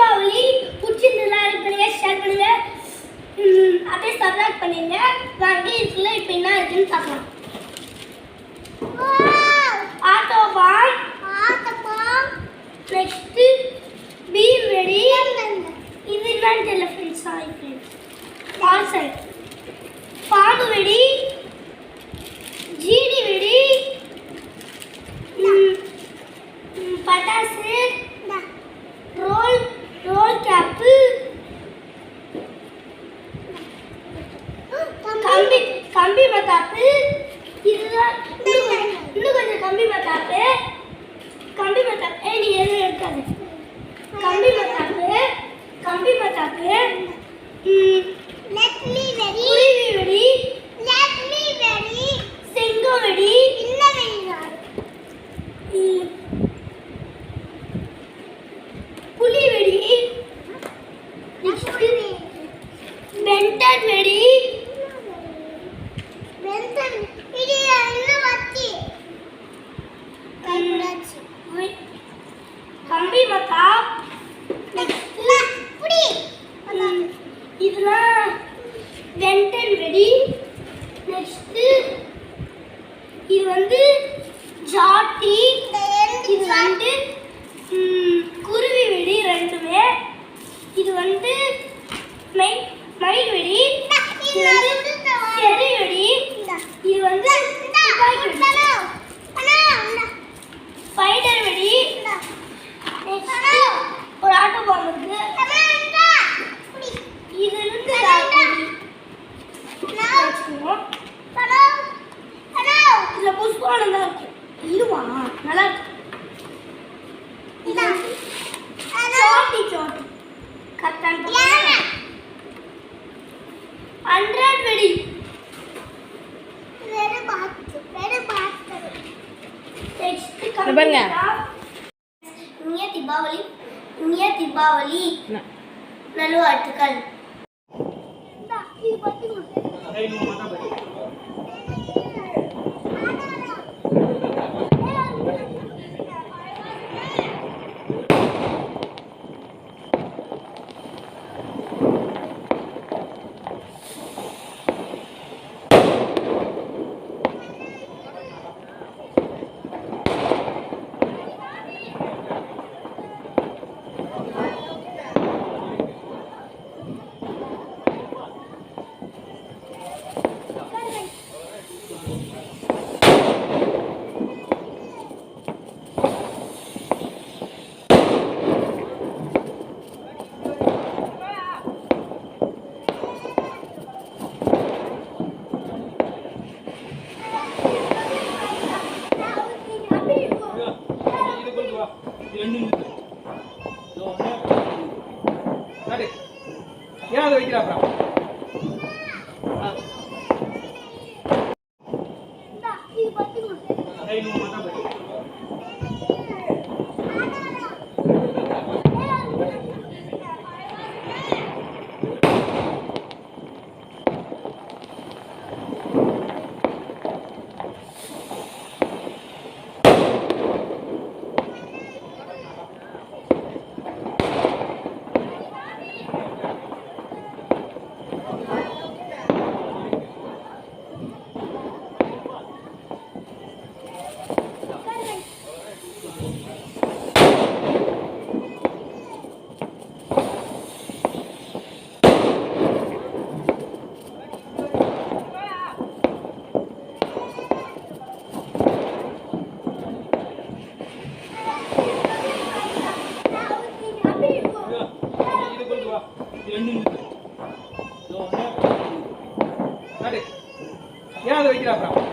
தீபாவளி பிடிச்சிருந்தா like share பண்ணுங்க. அப்படியே சப்ஸ்கிரைப் பண்ணிடுங்க வாங்க இதுக்குள்ள இப்போ என்ன இருக்குன்னு பார்க்கலாம். ஆட்டோ பாம் நெக்ஸ்ட் பீர் வெடி இது என்னன்னு தெரியல ஃப்ரெண்ட்ஸ் சாரி ஃப்ரெண்ட்ஸ் சைட் பாம்பு வெடி ஜீனி வெடி ம், ம், பட்டாசு ரோல் ரோல் கேப்பு கம்பி கம்பி மத்தாப்பு இதுதான் இன்னும் கொஞ்சம் இன்னும் கொஞ்சம் கம்பி மத்தாப்பு கம்பி மத்தாப்பு ஏய் நீ எதுவும் எடுக்காது. கம்பி மத்தாப்பு கம்பி மத்தாப்பு ம், குருவி வெடி செங்கம் வெடி ம், புலி வெடி. வெண்டன் வெடி. கம்பி மத்தா ம், இதெல்லாம் வெண்டன் வெடி நெக்ஸ்ட்டு இது வந்து ஜாட்டி. இது வந்து குருவி வெடி ரெண்டுமே. இது வந்து மை மயில் வெடி. இது வந்து செடி வெடி. இது வந்து இதுவா நல்லா சோட்டி சோட்டி. கரெக்டான ஹண்ட்ரட் வெடி. பாருங்க. இனிய தீபாவளி இனிய தீபாவளி? நல்வாழ்த்துக்கள். ஏன் அதை வைக்கிறா இதோ ஒண்ணு.